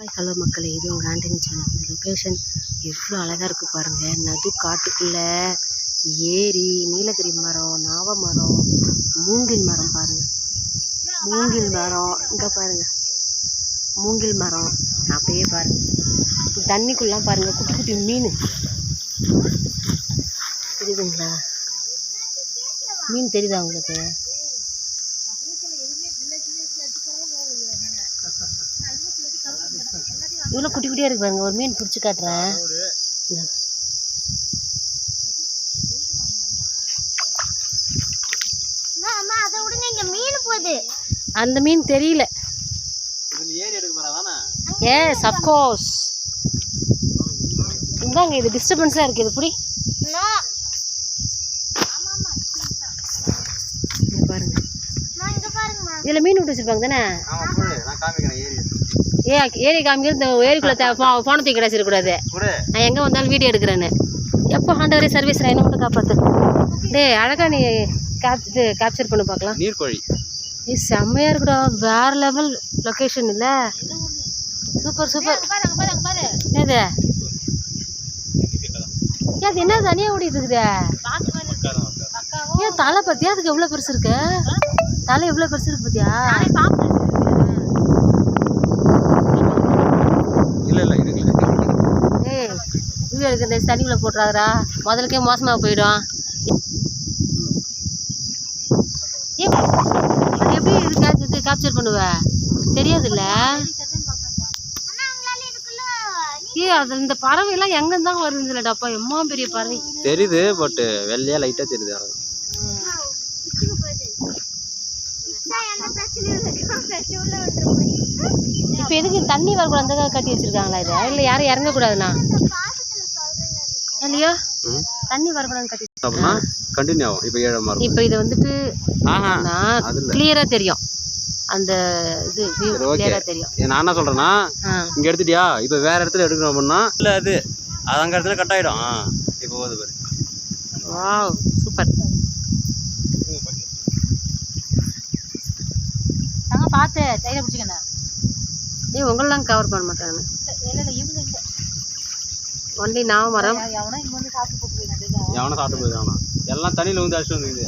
Hi hello மக்களே. இது உங்கள் ஆண்டனி சேனல். இந்த லொக்கேஷன் எவ்வளோ அழகாக இருக்குது பாருங்கள் நடு காட்டுக்குள்ளே ஏரி நீலகிரி மரம் நாவ மரம் மூங்கில் மரம் பாருங்கள் மூங்கில் மரம். இங்கே பாருங்கள் மூங்கில் மரம். அப்படியே பாருங்கள் தண்ணிக்குள்ளெலாம் பாருங்கள் குட்டி குட்டி மீன். தெரியுதுங்களா? மீன் தெரியுதா உங்களுக்கு? இவ்வளோ குட்டி குட்டியாக இருக்கு பாருங்க. ஒரு மீன் பிடிச்சி காட்டுறேன். அந்த மீன் தெரியல. எஸ் அஃப்கோர்ஸ் இந்தாங்க இது டிஸ்டர்பன்ஸாக இருக்குது இது புடி நோ இங்க பாருங்க நான் இங்க பாருங்கம்மா இதில் மீன் விட்டு வச்சிருப்பாங்க தானே? ஏ ஏரி காமிக்கிறது இந்த ஏரிக்குள்ளே ஃபோனை தூக்கி கிடச்சிருக்கூடாது குடு. நான் எங்கே வந்தாலும் வீடியோ எடுக்கிறேன்னு. எப்போ ஆண்டவரே சர்வீஸ் என்ன மட்டும் காப்பாற்று டேய் அழகா நீ கேப் இது கேப்சர் பண்ணி பார்க்கலாம். நீர்க்கோழி. ஏய் செம்மையாக இருக்குடா. வேறு லெவல் லொக்கேஷன் இல்லை. சூப்பர் சூப்பர் என்னது? ஏன் அது என்ன தனியாக ஓடிட்டு இருக்குதே. ஏன் தலை பார்த்தியா அதுக்கு எவ்வளோ பெருசு இருக்கு? தலை எவ்வளோ பெருசு இருக்கு பார்த்தியா இல்ல இல்ல இது இல்ல. ஏய் வீடியோ எடுக்க இந்த தண்ணிக்குள்ளே போட்டுறாதரா முதலுக்கே மோசமாக போயிடும். ஏன் அது எப்படி இது கேப் இது கேப்சர் பண்ணுவ? தெரியாதுல்ல? அண்ணா உங்களால இதுக்குள்ள ஏ அது இந்த பறவை எல்லாம் எங்க இருந்தாங்க வருதுல டப்பா எம்மா பெரிய பறவை. தெரியுது பட் வெள்ளையா லைட்டா தெரியுது. இப்போ எதுக்கு தண்ணி வரக்கூடாது அந்த கட்டி வச்சிருக்காங்களா இது? இல்லை யாரும் இறங்கக்கூடாதுண்ணா? இல்லையா. தண்ணி வரக்கூடாதுன்னு கட்டி அப்படின்னா கண்டினியூ ஆகும். இப்போ ஏழாம இருக்கும் இப்போ இது வந்துட்டு கிளியரா தெரியும். அந்த இது. கிளியரா தெரியும். நான் என்ன சொல்றேன்னா ஆ. இங்க எடுத்துட்டியா? இப்போ வேற இடத்துல எடுக்கணும் அப்படின்னா இல்ல அது அது அங்க இடத்துல கட் ஆயிடும். ஆ, இப்போ போகுது பாரு. வாவ் சூப்பர் பார்த்து கையில பிடிச்சிக்கணும் ஏய் உங்களெல்லாம் கவர் பண்ண மாட்டாங்க. இல்லை இல்லை இவங்க இல்லை. ஒன்லி நாவ மரம். எவனோ இங்க வந்து சாப்பிட்டு போட்டு போயிடாது எவனும் சாப்பிட்டு போயிடுவானா? எல்லாம் தண்ணியில வந்து அடிச்சு வந்துக்குது